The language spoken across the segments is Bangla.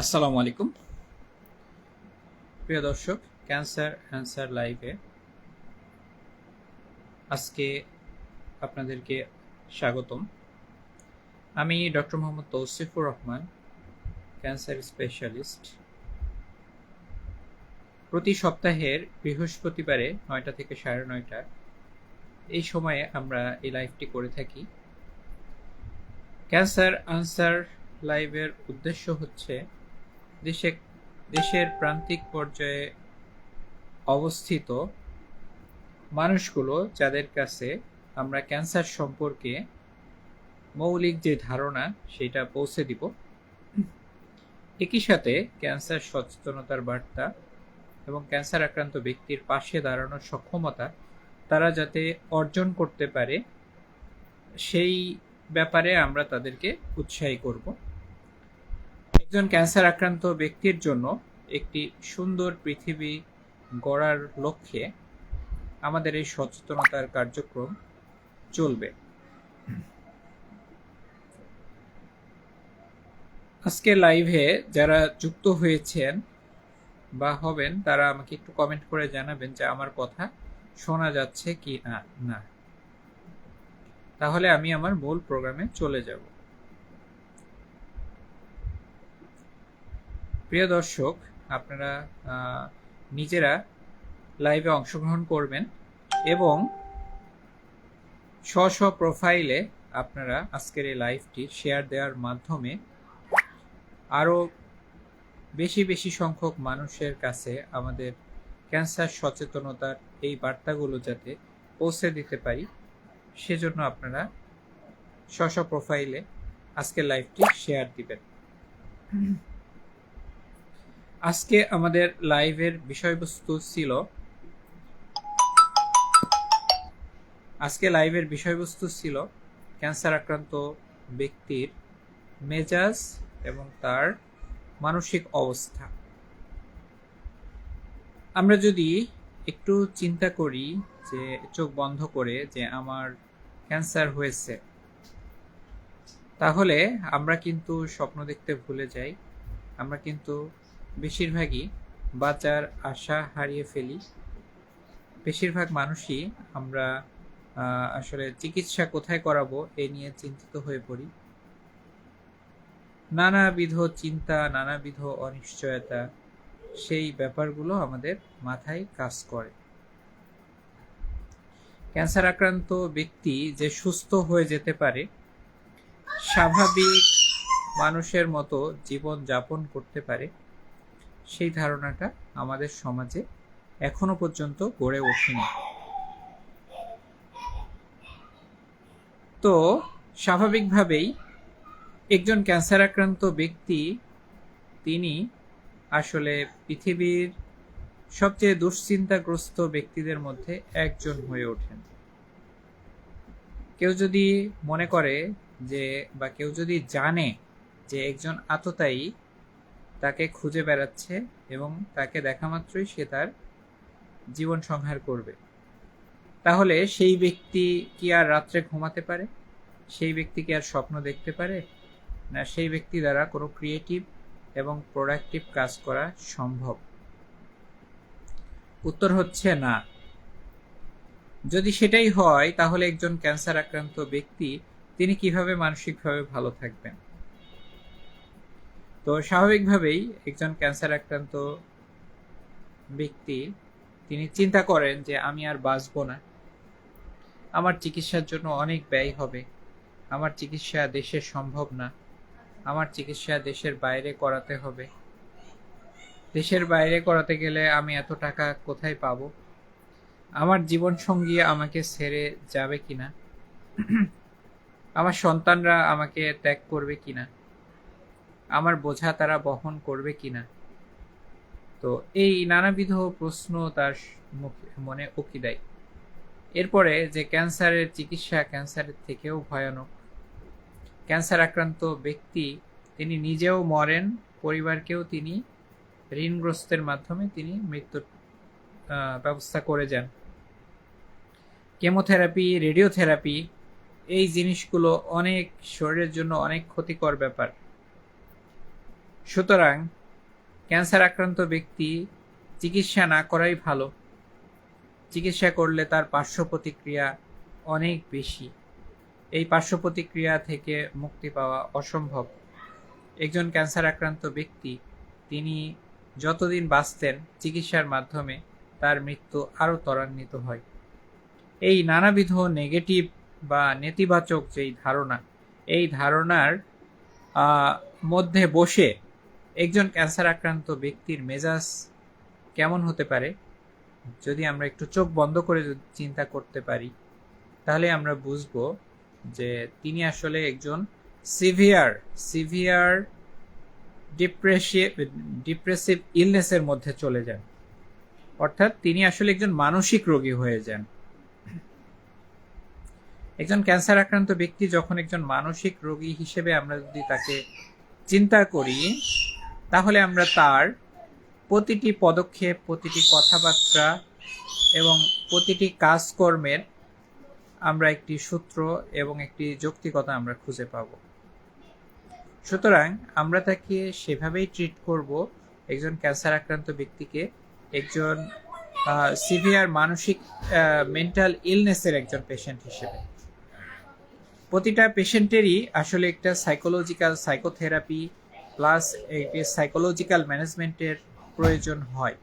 আসসালামু আলাইকুম। প্রিয় দর্শক ক্যান্সার অ্যান্সার লাইভে আজকে আপনাদেরকে স্বাগতম। আমি doctor Mohammad Tousifur Rahman cancer specialist প্রতি সপ্তাহের বৃহস্পতিবারে নয়টা থেকে সাড়ে নয়টা এই সময়ে আমরা এই লাইভটি করে থাকি। ক্যান্সার আনসার লাইভের উদ্দেশ্য হচ্ছে দেশে, দেশের প্রান্তিক পর্যায়ে অবস্থিত মানুষগুলো যাদের কাছে আমরা ক্যান্সার সম্পর্কে মৌলিক যে ধারণা, সেটা পৌঁছে দিব। একই সাথে ক্যান্সার সচেতনতার বার্তা এবং ক্যান্সার আক্রান্ত ব্যক্তির পাশে দাঁড়ানোর সক্ষমতা তারা যাতে অর্জন করতে পারে, সেই ব্যাপারে আমরা তাদেরকে উৎসাহী করব। একজন ক্যান্সার আক্রান্ত ব্যক্তির জন্য একটি সুন্দর পৃথিবী গড়ার লক্ষ্যে আমাদের এই সচেতনতার কার্যক্রম চলবে। আজকে লাইভে যারা যুক্ত হয়েছেন বা হবেন, তারা আমাকে একটু কমেন্ট করে জানাবেন যে আমার কথা শোনা যাচ্ছে কি না না। তাহলে আমি আমার মূল প্রোগ্রামে চলে যাব। প্রিয় দর্শক, আপনারা নিজেরা লাইভে অংশগ্রহণ করবেন এবং স্ব স্ব প্রোফাইলে আপনারা আজকের এই লাইভটি শেয়ার দেওয়ার মাধ্যমে আরও বেশি বেশি সংখ্যক মানুষের কাছে আমাদের ক্যান্সার সচেতনতার এই বার্তাগুলো যাতে পৌঁছে দিতে পারি, সেজন্য আপনারা স্ব প্রোফাইলে আজকের লাইভটি শেয়ার দিবেন। আজকে আমাদের লাইভের বিষয়বস্তু ছিল, আজকে লাইভের বিষয়বস্তু ছিল ক্যান্সার আক্রান্ত ব্যক্তির মেজাজ এবং তার মানসিক অবস্থা। আমরা যদি একটু চিন্তা করি যে, চোখ বন্ধ করে যে আমার ক্যান্সার হয়েছে, তাহলে আমরা কিন্তু স্বপ্ন দেখতে ভুলে যাই। আমরা কিন্তু বেশিরভাগই বাঁচার আশা হারিয়ে ফেলি। বেশিরভাগ মানুষই আমরা আসলে চিকিৎসা কোথায় করাবো এই নিয়ে চিন্তিত হয়ে পড়ি। নানাবিধ চিন্তা, নানাবিধ অনিশ্চয়তা, সেই ব্যাপারগুলো আমাদের মাথায় কাজ করে। ক্যান্সার আক্রান্ত ব্যক্তি যে সুস্থ হয়ে যেতে পারে, স্বাভাবিক মানুষের মতো জীবন যাপন করতে পারে সেই ধারণাটা আমাদের সমাজে এখনও পর্যন্ত গড়ে ওঠেনি। তো স্বাভাবিকভাবেই একজন ক্যান্সার আক্রান্ত ব্যক্তি, তিনি আসলে পৃথিবীর সবচেয়ে দুশ্চিন্তাগ্রস্ত ব্যক্তিদের মধ্যে একজন হয়ে ওঠেন। কেউ যদি মনে করে যে, বা কেউ যদি জানে যে একজন আততায়ী তাকে খুঁজে বেড়াচ্ছে এবং তাকে দেখা মাত্রই সে তার জীবন সংহার করবে। তাহলে সেই ব্যক্তি কি আর রাত্রে ঘুমাতে পারে? সেই ব্যক্তি কি আর স্বপ্ন দেখতে পারে? না সেই ব্যক্তি দ্বারা কোনো ক্রিয়েটিভ এবং প্রোডাক্টিভ কাজ করা সম্ভব? উত্তর হচ্ছে না। যদি সেটাই হয়, তাহলে একজন ক্যান্সার আক্রান্ত ব্যক্তি, তিনি কীভাবে মানসিকভাবে ভালো থাকবেন? তো স্বাভাবিকভাবেই একজন ক্যান্সার আক্রান্ত ব্যক্তি, তিনি চিন্তা করেন যে আমি আর বাঁচবো না। আমার চিকিৎসার জন্য অনেক ব্যয় হবে। আমার চিকিৎসা দেশে সম্ভব না। আমার চিকিৎসা দেশের বাইরে করাতে হবে। দেশের বাইরে করাতে গেলে আমি এত টাকা কোথায় পাব? আমার জীবন সঙ্গী আমাকে ছেড়ে যাবে কিনা? আমার সন্তানরা আমাকে ত্যাগ করবে কিনা? আমার বোঝা তারা বহন করবে কিনা। তো এই নানাবিধ প্রশ্ন তার মনে উকি দেয়। এরপরে যে ক্যান্সারের চিকিৎসা ক্যান্সারের থেকেও ভয়ানক। ক্যান্সার আক্রান্ত ব্যক্তি, তিনি নিজেও মরেন, পরিবারকেও তিনি ঋণগ্রস্তের মাধ্যমে তিনি মৃত্যুর ব্যবস্থা করে যান। কেমোথেরাপি, রেডিওথেরাপি, এই জিনিসগুলো অনেক শরীরের জন্য অনেক ক্ষতিকর ব্যাপার। সুতরাং ক্যান্সার আক্রান্ত ব্যক্তি চিকিৎসা না করাই ভালো। চিকিৎসা করলে তার পার্শ্ব প্রতিক্রিয়া অনেক বেশি। এই পার্শ্ব প্রতিক্রিয়া থেকে মুক্তি পাওয়া অসম্ভব। একজন ক্যান্সার আক্রান্ত ব্যক্তি, তিনি যতদিন বাঁচতেন চিকিৎসার মাধ্যমে তার মৃত্যু আরও ত্বরান্বিত হয়। এই নানাবিধ নেগেটিভ বা নেতিবাচক যেই ধারণা, এই ধারণার মধ্যে বসে একজন ক্যান্সার আক্রান্ত ব্যক্তির মেজাজ কেমন হতে পারে? যদি আমরা একটু চোখ বন্ধ করে চিন্তা করতে পারি, তাহলে আমরা বুঝব যে তিনি আসলে একজন সিভিয়ার সিভিয়ার ডিপ্রেসিভ ডিপ্রেসিভ ইলনেসের মধ্যে চলে যান। অর্থাৎ তিনি আসলে একজন মানসিক রোগী হয়ে যান। একজন ক্যান্সার আক্রান্ত ব্যক্তি যখন একজন মানসিক রোগী হিসেবে আমরা যদি তাকে চিন্তা করি তাহলে আমরা তার প্রতিটি পদক্ষেপ, প্রতিটি কথাবার্তা এবং প্রতিটি কাজকর্মের আমরা একটি সূত্র এবং একটি যৌক্তিকতা আমরা খুঁজে পাব। সুতরাং আমরা তাকে সেভাবেই ট্রিট করব। একজন ক্যান্সার আক্রান্ত ব্যক্তিকে, একজন সিভিয়ার মানসিক মেন্টাল ইলনেসের একজন পেশেন্ট হিসেবে। প্রতিটা পেশেন্টেরই আসলে একটা সাইকোলজিক্যাল সাইকোথেরাপি প্লাস একটি সাইকোলজিক্যাল ম্যানেজমেন্টের প্রয়োজন হয়।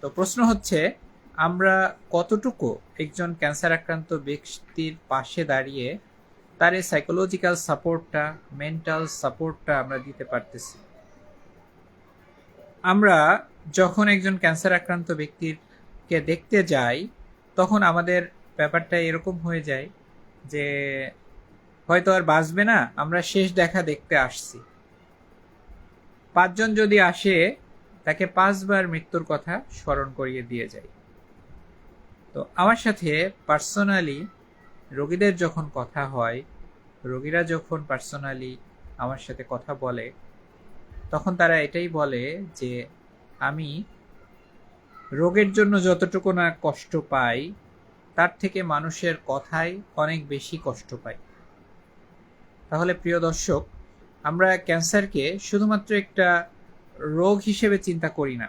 তো প্রশ্ন হচ্ছে, আমরা কতটুকু একজন ক্যান্সার আক্রান্ত ব্যক্তির পাশে দাঁড়িয়ে তার এই সাইকোলজিক্যাল সাপোর্টটা মেন্টাল সাপোর্টটা আমরা দিতে পারতেছি? আমরা যখন একজন ক্যান্সার আক্রান্ত ব্যক্তিরকে দেখতে যাই, তখন আমাদের ব্যাপারটা এরকম হয়ে যায় যে হয়তো আর বাঁচবে না, আমরা শেষ দেখা দেখতে আসছি। পাঁচজন যদি আসে, তাকে পাঁচবার মৃত্যুর কথা স্মরণ করিয়ে দিয়ে যায়। তো আমার সাথে পার্সোনালি রোগীদের যখন কথা হয়, রোগীরা যখন পার্সোনালি আমার সাথে কথা বলে, তখন তারা এটাই বলে যে, আমি রোগের জন্য যতটুকু না কষ্ট পাই, তার থেকে মানুষের কথায় অনেক বেশি কষ্ট পাই। তাহলে প্রিয় দর্শক আমরা ক্যান্সারকে শুধুমাত্র একটা রোগ হিসেবে চিন্তা করি না।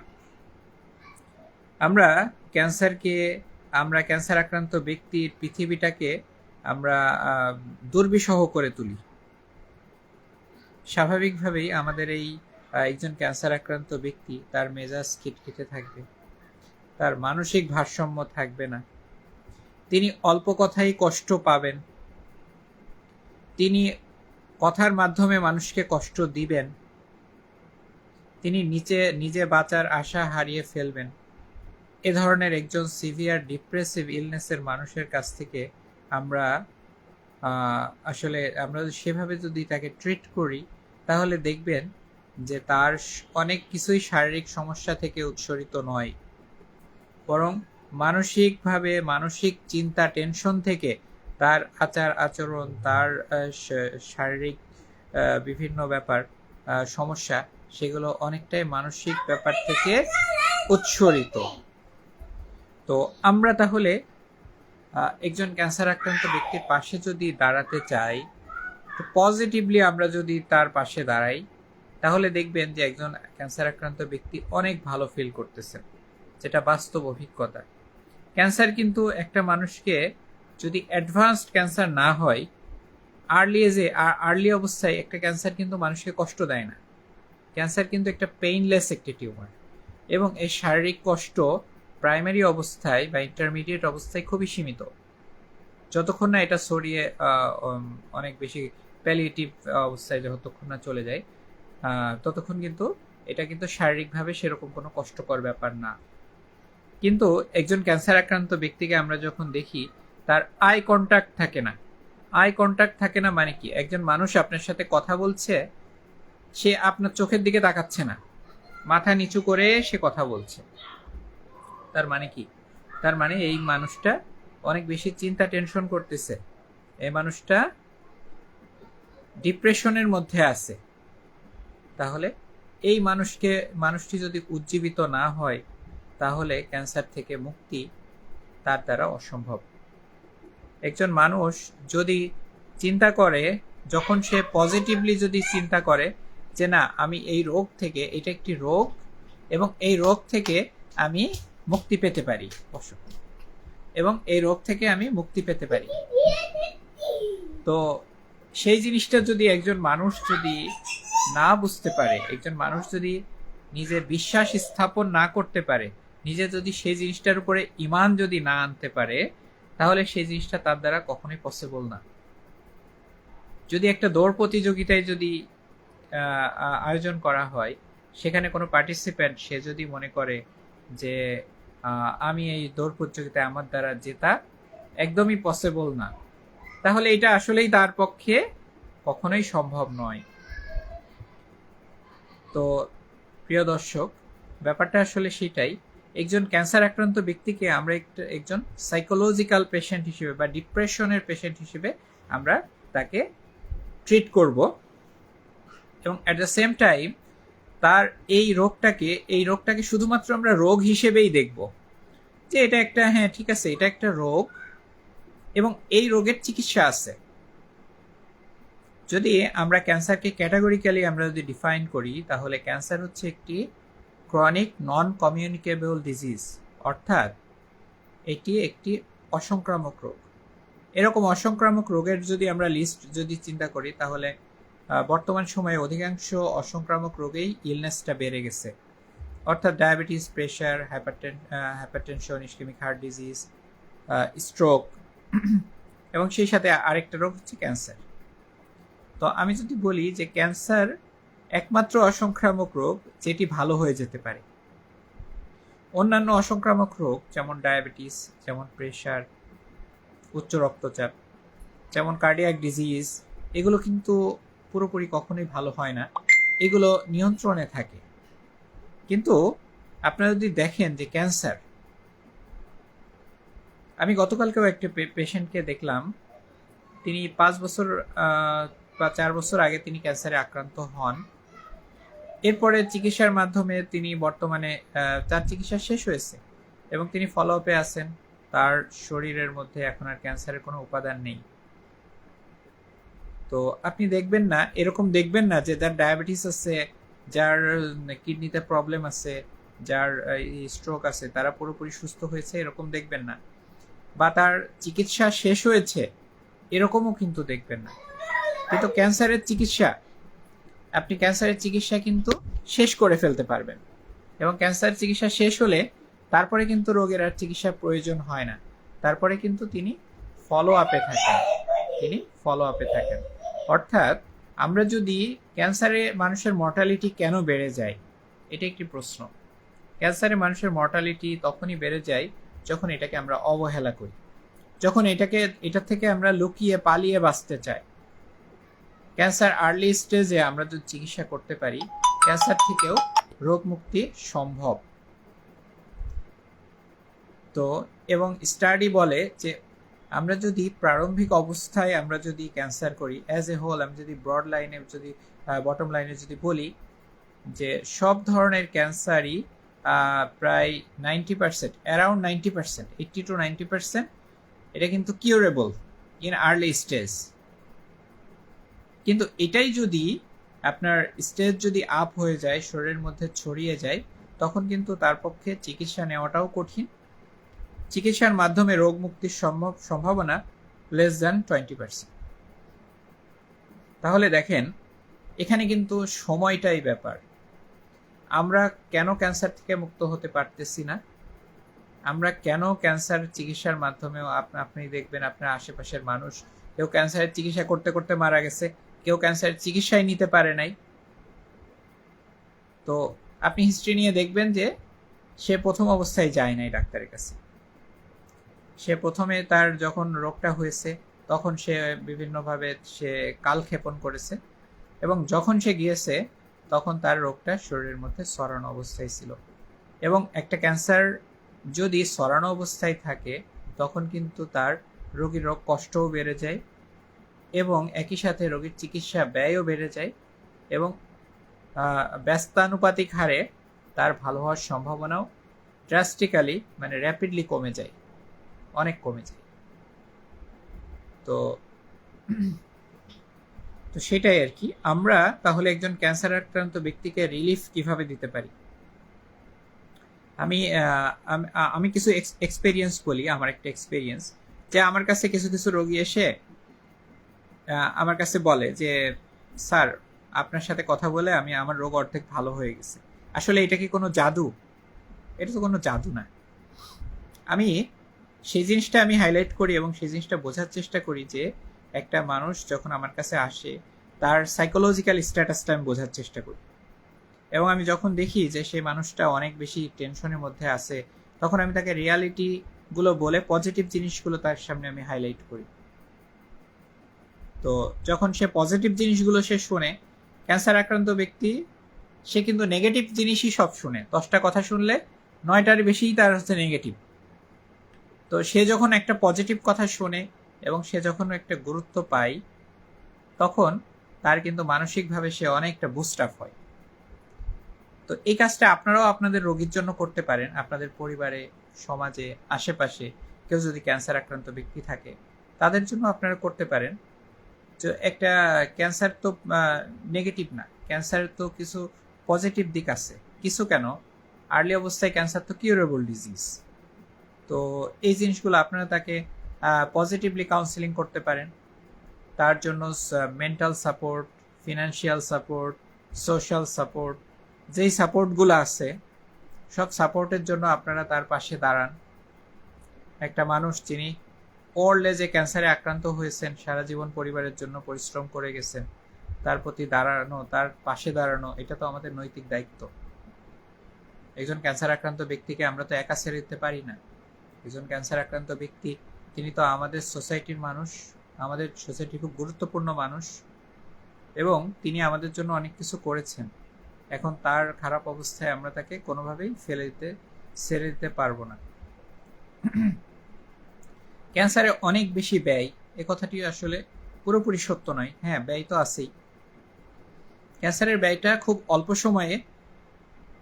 আমরা ক্যান্সারকে, আমরা ক্যান্সার আক্রান্ত ব্যক্তির পৃথিবীটাকে আমরা দুর্বিষহ করে তুলি। স্বাভাবিকভাবেই আমাদের এই একজন ক্যান্সার আক্রান্ত ব্যক্তি তার মেজাজ খিটখিটে থাকবে, তার মানসিক ভারসাম্য থাকবে না। তিনি অল্প কথাই কষ্ট পাবেন। তিনি কথার মাধ্যমে মানুষকে কষ্ট দিবেন। তিনি নিচে, নিজে বাঁচার আশা হারিয়ে ফেলবেন। এ ধরনের একজন সিভিয়ার ডিপ্রেসিভ ইলনেসের মানুষের কাছ থেকে আমরা আসলে আমরা সেভাবে যদি তাকে ট্রিট করি, তাহলে দেখবেন যে তার অনেক কিছুই শারীরিক সমস্যা থেকে উৎসরিত নয়। বরং মানসিকভাবে, মানসিক চিন্তা, টেনশন থেকে তার আচার আচরণ, তার শারীরিক বিভিন্ন ব্যাপার সমস্যা, সেগুলো অনেকটাই মানসিক ব্যাপার থেকে উৎসরিত। তো আমরা তাহলে একজন ক্যান্সার আক্রান্ত ব্যক্তির পাশে যদি দাঁড়াতে চাই, তো পজিটিভলি আমরা যদি তার পাশে দাঁড়াই, তাহলে দেখবেন যে একজন ক্যান্সার আক্রান্ত ব্যক্তি অনেক ভালো ফিল করতেছেন যেটা বাস্তব অভিজ্ঞতা। ক্যান্সার কিন্তু একটা মানুষকে যদি অ্যাডভান্সড ক্যান্সার না হয় আর্লি এজে আর আর্লি অবস্থায় একটা ক্যান্সার কিন্তু মানুষকে কষ্ট দেয় না। ক্যান্সার কিন্তু একটা পেইনলেস একটি টিউমার এবং এর শারীরিক কষ্ট প্রাইমারি অবস্থায় বা ইন্টারমিডিয়েট অবস্থায় খুবই সীমিত। যতক্ষণ না এটা উম, অনেক বেশি প্যালিয়েটিভ অবস্থায় যতক্ষণ না চলে যায় ততক্ষণ কিন্তু এটা কিন্তু শারীরিকভাবে সেরকম কোনো কষ্টকর ব্যাপার না। কিন্তু একজন ক্যান্সার আক্রান্ত ব্যক্তিকে আমরা যখন দেখি তার আই কন্ট্যাক্ট থাকে না। আই কন্ট্যাক্ট থাকে না মানে কি? একজন মানুষ আপনার সাথে কথা বলছে, সে আপনার চোখের দিকে তাকাচ্ছে না। মাথা নিচু করে সে কথা বলছে। তার মানে কি? তার মানে এই মানুষটা অনেক বেশি চিন্তা টেনশন করতেছে। এই মানুষটা ডিপ্রেশনের মধ্যে আছে। তাহলে এই মানুষকে, মানুষটি যদি উজ্জীবিত না হয়, তাহলে ক্যান্সার থেকে মুক্তি তার দ্বারা অসম্ভব। একজন মানুষ যদি চিন্তা করে, যখন সে পজিটিভলি যদি চিন্তা করে যে না, আমি এই রোগ থেকে, এটা একটি রোগ এবং এই রোগ থেকে আমি মুক্তি পেতে পারি। এবং এই রোগ থেকে আমি মুক্তি পেতে পারি তো সেই জিনিসটা যদি একজন মানুষ যদি না বুঝতে পারে, একজন মানুষ যদি নিজের বিশ্বাস স্থাপন না করতে পারে, নিজে যদি সেই জিনিসটার উপরে ইমান যদি না আনতে পারে তাহলে সেই জিনিসটা তার দ্বারা কখনোই পসিবল না। যদি একটা দৌড় প্রতিযোগিতায় যদি আয়োজন করা হয়, সেখানে কোনো পার্টিসিপেন্ট সে যদি মনে করে যে আমি এই দৌড় প্রতিযোগিতায় আমার দ্বারা জেতা, একদমই পসিবল না। তাহলে এটা আসলেই তার পক্ষে কখনোই সম্ভব নয়। তো, প্রিয় দর্শক, ব্যাপারটা আসলে সেটাই একজন ক্যান্সার আক্রান্ত ব্যক্তিকে আমরা একটা, একজন সাইকোলজিক্যাল পেশেন্ট হিসেবে বা ডিপ্রেশনের পেশেন্ট হিসেবে আমরা তাকে ট্রিট করব। এবং অ্যাট দ্য সেম টাইম তার এই রোগটাকে এই রোগটাকে শুধুমাত্র আমরা রোগ হিসেবেই দেখব। যে এটা একটা হ্যাঁ ঠিক আছে, এটা একটা রোগ এবং এই রোগের চিকিৎসা আছে। যদি আমরা ক্যান্সারকে ক্যাটাগরিক্যালি আমরা যদি ডিফাইন করি, তাহলে ক্যান্সার হচ্ছে একটি ক্রনিক নন কমিউনিকেবল ডিজিজ অর্থাৎ এটি একটি অসংক্রামক রোগ। এরকম অসংক্রামক রোগের যদি আমরা লিস্ট যদি চিন্তা করি, তাহলে বর্তমান সময়ে অধিকাংশ অসংক্রামক রোগেই ইলনেসটা বেড়ে গেছে। অর্থাৎ diabetes pressure hyperten hypertension ischemic heart disease stroke এবং সেই সাথে আরেকটা রোগ হচ্ছে ক্যান্সার তো আমি যদি বলি যে ক্যান্সার একমাত্র অসংক্রামক রোগ যেটি ভালো হয়ে যেতে পারে। অন্যান্য অসংক্রামক রোগ যেমন ডায়াবেটিস, যেমন প্রেশার, উচ্চ রক্তচাপ, যেমন কার্ডিয়াক ডিজিজ, এগুলো কিন্তু পুরোপুরি কখনোই ভালো হয় না। এগুলো নিয়ন্ত্রণে থাকে। কিন্তু আপনারা যদি দেখেন যে ক্যান্সার, আমি গতকালকেও একটা পেশেন্টকে দেখলাম, তিনি পাঁচ বছর বা চার বছর আগে তিনি ক্যান্সারে আক্রান্ত হন। এরপরে চিকিৎসার মাধ্যমে তিনি বর্তমানে তার চিকিৎসা শেষ হয়েছে এবং তিনি ফলো আপে আছেন। তার শরীরের মধ্যে এখন আর ক্যান্সারের কোনো উপাদান নেই। তো আপনি দেখবেন না, এরকম দেখবেন না যে যার ডায়াবেটিস আছে, যার কিডনিতে প্রবলেম আছে, যার স্ট্রোক আছে, তারা পুরোপুরি সুস্থ হয়েছে, এরকম দেখবেন না। বা তার চিকিৎসা শেষ হয়েছে, এরকমও কিন্তু দেখবেন না। কিন্তু ক্যান্সারের চিকিৎসা আপনি ক্যান্সারের চিকিৎসা কিন্তু শেষ করে ফেলতে পারবেন। এবং ক্যান্সার চিকিৎসা শেষ হলে তারপরে কিন্তু রোগের আর চিকিৎসার প্রয়োজন হয় না। তারপরে কিন্তু তিনি ফলো আপে থাকেন। তিনি ফলো আপে থাকেন। অর্থাৎ আমরা যদি ক্যান্সারে মানুষের মর্টালিটি কেন বেড়ে যায়, এটা একটি প্রশ্ন। ক্যান্সারে মানুষের মর্টালিটি তখনই বেড়ে যায় যখন এটাকে আমরা অবহেলা করি। যখন এটাকে এটা থেকে আমরা লুকিয়ে পালিয়ে বাঁচতে চাই। ক্যান্সার আর্লি স্টেজে আমরা যদি চিকিৎসা করতে পারি, ক্যান্সার থেকেও রোগ মুক্তি সম্ভব। তো, এবং স্টাডি বলে যে আমরা যদি প্রারম্ভিক অবস্থায় আমরা যদি ক্যান্সার করি অ্যাজ এ হোল আমি যদি ব্রড লাইনে যদি বটম লাইনে যদি বলি যে সব ধরনের ক্যান্সারই প্রায় ninety percent around ninety percent eighty to ninety percent এটা কিন্তু কিউরেবল ইন আর্লি স্টেজ কিন্তু এটাই যদি আপনার স্টেজ যদি আপ হয়ে যায়, শরীরের মধ্যে ছড়িয়ে যায়, তখন কিন্তু তার পক্ষে চিকিৎসা নেওয়াটাও কঠিন। চিকিৎসার মাধ্যমে রোগ মুক্তির সম্ভব, সম্ভাবনা লেস দ্যান টোয়েন্টি পার্সেন্ট তাহলে দেখেন, এখানে কিন্তু সময়টাই ব্যাপার। আমরা কেন ক্যান্সার থেকে মুক্ত হতে পারতেছি না? আমরা কেন ক্যান্সার চিকিৎসার মাধ্যমেও আপ- আপনি দেখবেন আপনার আশেপাশের মানুষ, কেউ ক্যান্সারের চিকিৎসা করতে করতে মারা গেছে কেউ ক্যান্সারের চিকিৎসায় নিতে পারে নাই। তো আপনি হিস্ট্রি নিয়ে দেখবেন যে সে প্রথম অবস্থায় যায় নাই ডাক্তারের কাছে। সে প্রথমে তার যখন রোগটা হয়েছে, তখন সে বিভিন্নভাবে সে কালক্ষেপণ করেছে এবং যখন সে গিয়েছে, তখন তার রোগটা শরীরের মধ্যে সরানো অবস্থায় ছিল। এবং একটা ক্যান্সার যদি সরানো অবস্থায় থাকে, তখন কিন্তু তার রোগীর রোগ কষ্টও বেড়ে যায় এবং একই সাথে রোগীর চিকিৎসা ব্যয়ও বেড়ে যায় এবং ব্যস্তানুপাতিক হারে তার ভালো হওয়ার সম্ভাবনাও ড্রাস্টিক্যালি মানে র্যাপিডলি কমে যায়। অনেক কমে যায়। তো তো সেটাই আর কি। আমরা তাহলে একজন ক্যান্সার আক্রান্ত ব্যক্তিকে রিলিফ কীভাবে দিতে পারি? আমি আম- কিছু এক্সপেরিয়েন্স বলি, আমার একটা এক্সপেরিয়েন্স যে আমার কাছে কিছু কিছু রোগী এসে আমার কাছে বলে যে, স্যার, আপনার সাথে কথা বলে আমি আমার রোগ অর্ধেক ভালো হয়ে গেছে। আসলে এটা কি কোনো জাদু? এটা তো কোনো জাদু না। আমি সেই জিনিসটা আমি হাইলাইট করি এবং সেই জিনিসটা বোঝার চেষ্টা করি যে, একটা মানুষ যখন আমার কাছে আসে, তার সাইকোলজিক্যাল স্ট্যাটাসটা আমি বোঝার চেষ্টা করি। এবং আমি যখন দেখি যে সেই মানুষটা অনেক বেশি টেনশনের মধ্যে আছে, তখন আমি তাকে রিয়ালিটিগুলো বলে পজিটিভ জিনিসগুলো তার সামনে আমি হাইলাইট করি। তো যখন সে পজিটিভ জিনিসগুলো সে শুনে ক্যান্সার আক্রান্ত ব্যক্তি, সে কিন্তু নেগেটিভ জিনিসই সব শুনে। দশটা কথা শুনলে নয়টার বেশিই তার হচ্ছে নেগেটিভ তো সে যখন একটা পজিটিভ কথা শোনে এবং সে যখন একটা গুরুত্ব পায়, তখন তার কিন্তু মানসিকভাবে সে অনেকটা বুস্ট আপ হয়। তো এই কাজটা আপনারাও আপনাদের রোগীর জন্য করতে পারেন। আপনাদের পরিবারে, সমাজে, আশেপাশে কেউ যদি ক্যান্সার আক্রান্ত ব্যক্তি থাকে, তাদের জন্য আপনারা করতে পারেন। যে একটা ক্যান্সার তো নেগেটিভ না। ক্যান্সারের তো কিছু পজিটিভ দিক আছে। কিছু কেন? আর্লি অবস্থায় ক্যান্সার তো কিউরেবল ডিজিজ তো এই জিনিসগুলো আপনারা তাকে পজিটিভলি কাউন্সিলিং করতে পারেন। তার জন্য mental support financial support social support যেই সাপোর্টগুলো আছে, সব সাপোর্টের জন্য আপনারা তার পাশে দাঁড়ান। একটা মানুষ যিনি ওল্ড এজে ক্যান্সারে আক্রান্ত হয়েছেন, সারা জীবন পরিবারের জন্য পরিশ্রম করে গেছেন, তার প্রতি দাঁড়ানো, তার পাশে দাঁড়ানো, এটা তো আমাদের নৈতিক দায়িত্ব। একজন ক্যান্সার আক্রান্ত ব্যক্তিকে আমরা তো একা ছেড়ে দিতে পারি না। একজন ক্যান্সার আক্রান্ত ব্যক্তি, তিনি তো আমাদের সোসাইটির মানুষ, আমাদের সোসাইটি খুব গুরুত্বপূর্ণ মানুষ, এবং তিনি আমাদের জন্য অনেক কিছু করেছেন। এখন তার খারাপ অবস্থায় আমরা তাকে কোনোভাবেই ফেলে দিতে, ছেড়ে দিতে পারব না। ক্যান্সারে অনেক বেশি ব্যয়, এ কথাটি আসলে পুরোপুরি সত্য নয়। হ্যাঁ ব্যয় তো আছেই। ক্যান্সারের ব্যয়টা খুব অল্প সময়ে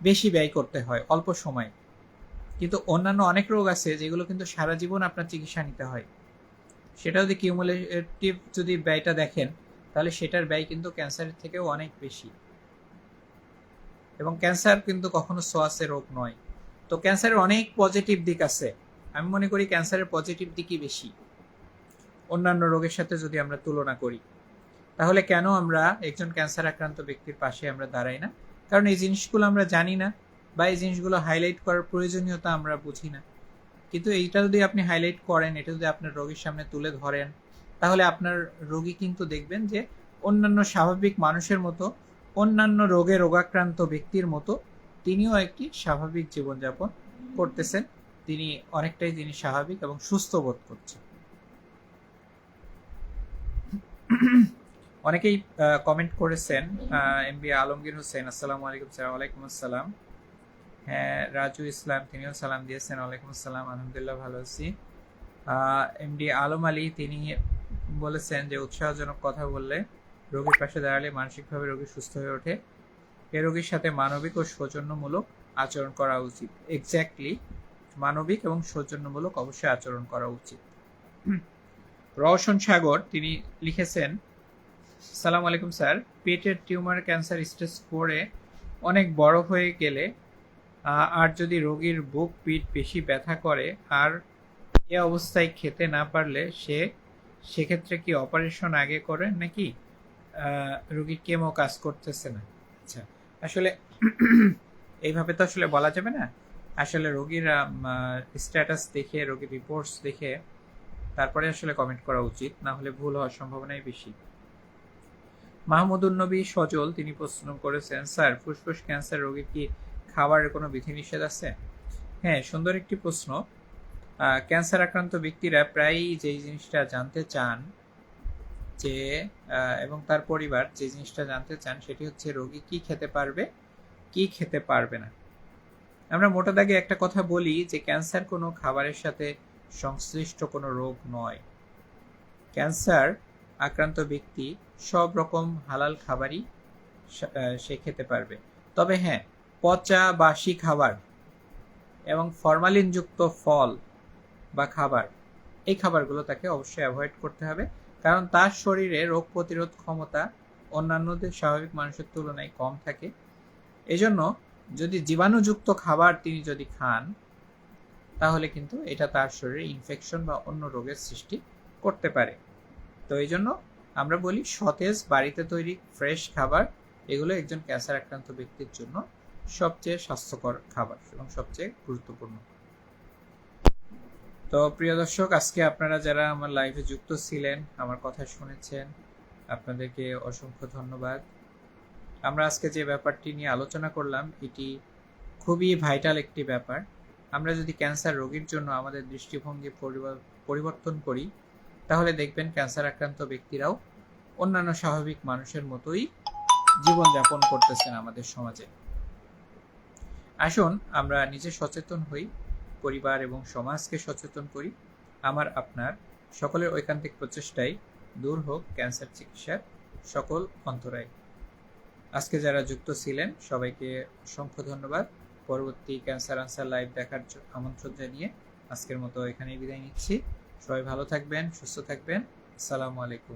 বেশি ব্যয় করতে হয়, অল্প সময়ে। কিন্তু অন্যান্য অনেক রোগ আছে যেগুলো কিন্তু সারা জীবন আপনার চিকিৎসা নিতে হয়। সেটা যদি কিউমুলেটিভ যদি ব্যয়টা দেখেন, তাহলে সেটার ব্যয় কিন্তু ক্যান্সারের থেকেও অনেক বেশি। এবং ক্যান্সার কিন্তু কখনো সোয়াসে রোগ নয়। তো ক্যান্সারের অনেক পজিটিভ দিক আছে। আমি মনে করি ক্যান্সারের পজিটিভ দিকই বেশি। অন্যান্য রোগের সাথে যদি আমরা তুলনা করি, তাহলে কেন আমরা একজন ক্যান্সার আক্রান্ত ব্যক্তির পাশে আমরা দাঁড়াই না? কারণ এই জিনিসগুলো আমরা জানি না বা এই জিনিসগুলো হাইলাইট করার প্রয়োজনীয়তা আমরা বুঝি না। কিন্তু এইটা যদি আপনি হাইলাইট করেন, এটা যদি আপনার রোগীর সামনে তুলে ধরেন, তাহলে আপনার রোগী কিন্তু দেখবেন যে অন্যান্য স্বাভাবিক মানুষের মতো, অন্যান্য রোগে রোগাক্রান্ত ব্যক্তির মতো তিনিও একটি স্বাভাবিক জীবনযাপন করতেছেন। তিনি অনেকটাই তিনি স্বাভাবিক এবং সুস্থ বোধ করছেন। অনেকেই কমেন্ট করেছেন এম বি আলমগীর হোসেন, আসসালামু আলাইকুম স্যার ওয়ালাইকুম আসসালাম। হ্যাঁ রাজু ইসলাম, তিনিও সালাম দিয়েছেন, ওয়ালাইকুম আসসালাম, আলহামদুলিল্লাহ ভালো আছি। এম ডি আলম আলী, তিনি বলেছেন যে, উৎসাহজনক কথা বললে রোগীর পাশে দাঁড়ালে মানসিকভাবে রোগী সুস্থ হয়ে ওঠে। এ রোগীর সাথে মানবিক ও সৌজন্যমূলক আচরণ করা উচিত। এক্স্যাক্টলি মানবিক এবং সৌজন্যমূলক অবশ্যই আচরণ করা উচিত। রওশন সাগর, তিনি লিখেছেন, সালাম আলাইকুম স্যার, পেটের টিউমার ক্যান্সার স্টেজ ফোরে অনেক বড় হয়ে গেলে আর যদি রোগীর বুক, পিঠ বেশি ব্যথা করে, আর এ অবস্থায় খেতে না পারলে সে, সেক্ষেত্রে কি অপারেশন আগে করে নাকি রোগীর কেমো কাজ করতেছে না? আচ্ছা আসলে এইভাবে তো আসলে বলা যাবে না। আসলে রোগীর স্ট্যাটাস দেখে রোগীর রিপোর্টস দেখে তারপরে আসলে কমেন্ট করা উচিত, না হলে ভুল হওয়ার সম্ভাবনাই বেশি। মাহমুদুল নবী সজল, তিনি প্রশ্ন করেছেন, স্যার, ফুসফুস ক্যান্সার রোগীর কি খাবারের কোনো বিধিনিষেধ আছে? হ্যাঁ সুন্দর একটি প্রশ্ন। ক্যান্সার আক্রান্ত ব্যক্তিরা প্রায়ই যেই জিনিসটা জানতে চান যে এবং তার পরিবার যে জিনিসটা জানতে চান সেটি হচ্ছে, রোগী কি খেতে পারবে, কি খেতে পারবে না? আমরা মোটা দাগে একটা কথা বলি যে ক্যান্সার কোনো খাবারের সাথে সংশ্লিষ্ট কোনো রোগ নয়। ক্যান্সার আক্রান্ত ব্যক্তি সব রকম হালাল খাবারই সে খেতে পারবে। তবে হ্যাঁ পচা, বাসি খাবার এবং ফরমালিনযুক্ত ফল বা খাবার, এই খাবারগুলো তাকে অবশ্যই অ্যাভয়েড করতে হবে। কারণ তার শরীরে রোগ প্রতিরোধ ক্ষমতা অন্যান্যদের স্বাভাবিক মানুষের তুলনায় কম থাকে। এজন্য যদি জীবাণুযুক্ত খাবার তিনি যদি খান, তাহলে কিন্তু এটা তার শরীরে ইনফেকশন বা অন্য রোগের সৃষ্টি করতে পারে। তো এই জন্য আমরা বলি সতেজ বাড়িতে তৈরি ফ্রেশ খাবার, এগুলো একজন ক্যান্সার আক্রান্ত ব্যক্তির জন্য সবচেয়ে স্বাস্থ্যকর খাবার এবং সবচেয়ে গুরুত্বপূর্ণ। তো প্রিয় দর্শক, আজকে আপনারা যারা আমার লাইভে যুক্ত ছিলেন, আমার কথা শুনেছেন, আপনাদেরকে অসংখ্য ধন্যবাদ। আমরা আজকে যে ব্যাপারটি নিয়ে আলোচনা করলাম, এটি খুবই ভাইটাল একটি ব্যাপার। আমরা যদি ক্যান্সার রোগীর জন্য আমাদের দৃষ্টিভঙ্গি পরিবর্তন করি, তাহলে দেখবেন ক্যান্সার আক্রান্ত ব্যক্তিরাও অন্যান্য স্বাভাবিক মানুষের মতোই জীবনযাপন করতেছেন আমাদের সমাজে। আসুন, আমরা নিজে সচেতন হই, পরিবার এবং সমাজকে সচেতন করি। আমার, আপনার সকলের ঐকান্তিক প্রচেষ্টাই দূর হোক ক্যান্সার চিকিৎসার সকল অন্তরায়। আজকে যারা যুক্ত ছিলেন, সবাইকে অসংখ্য ধন্যবাদ। পরবর্তী ক্যান্সার আনসার লাইভ দেখার আমন্ত্রণ জানিয়ে আজকের মতো এখানেই বিদায় নিচ্ছি। সবাই ভালো থাকবেন, সুস্থ থাকবেন। আসসালামু আলাইকুম